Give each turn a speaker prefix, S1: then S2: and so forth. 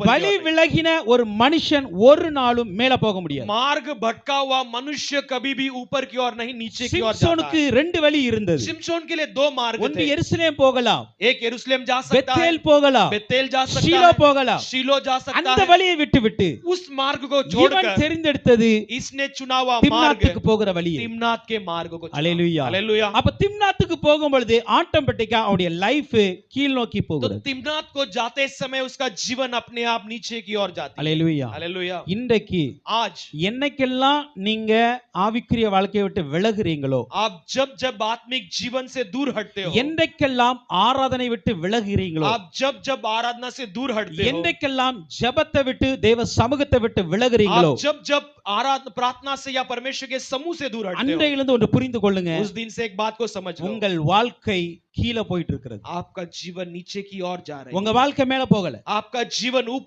S1: வலி
S2: விலகின ஒரு மனுஷன் ஒரு நாalum மேல
S1: போகமுடியாது மார்க்க பட்காவா மனுஷய kabhi bhi ऊपर की ओर नहीं नीचे की ओर
S2: जाना
S1: சிம்சன்కి
S2: రెండు வழி இருந்தது
S1: சிம்సన్కి liye दो मार्ग थे
S2: वन बेथेल போகலாம்
S1: ஏ கெருசலேம் जा सकता
S2: बेथेल போகலாம்
S1: बेथेल जा सकता
S2: シ
S1: லோ
S2: போகலாம்
S1: シ லோ जा सकता
S2: அந்த வழியை விட்டுவிட்டு
S1: ਉਸ మార్గ โก జోడుక
S2: జీవన్
S1: తెలిందెత్తది ఇస్నే चुनावा మార్గె
S2: తిమ్నాత్కు போகற
S1: வழியே తిమ్నాత్ కే మార్గ โก హల్లెలూయా
S2: హల్లెలూయా అప్పుడు తిమ్నాత్కు పోనుబల్దే ఆటోమేటిక ఆడి లైఫ్ கீழ
S1: നോക്കി
S2: పోగుது
S1: తిమ్నాత్ కో जाते समय उसका जीवन अपने आप नीचे
S2: இன்றைக்கு என்னைக்கெல்லாம் நீங்க ஆவிக்குரிய வாழ்க்கையை விட்டு விலகுறீங்களோ என்றைக்கெல்லாம் ஆராதனை விட்டு விலகுறீங்களோ
S1: आप
S2: என்றைக்கெல்லாம் ஜபத்தை விட்டு தேவ சமூகத்தை விட்டு விலகுறீங்களோ
S1: आप जब जब आराधना प्रार्थना से या परमेश्वर
S2: அன்றையிலிருந்து ஒன்று புரிந்து கொள்ளுங்க உங்கள் வாழ்க்கை கீழே போயிட்டு இருக்கிறது
S1: आपका जीवन नीचे की ओर जा रहा है
S2: உங்க வாழ்க்கை மேல போகல
S1: आपका जीवन ऊपर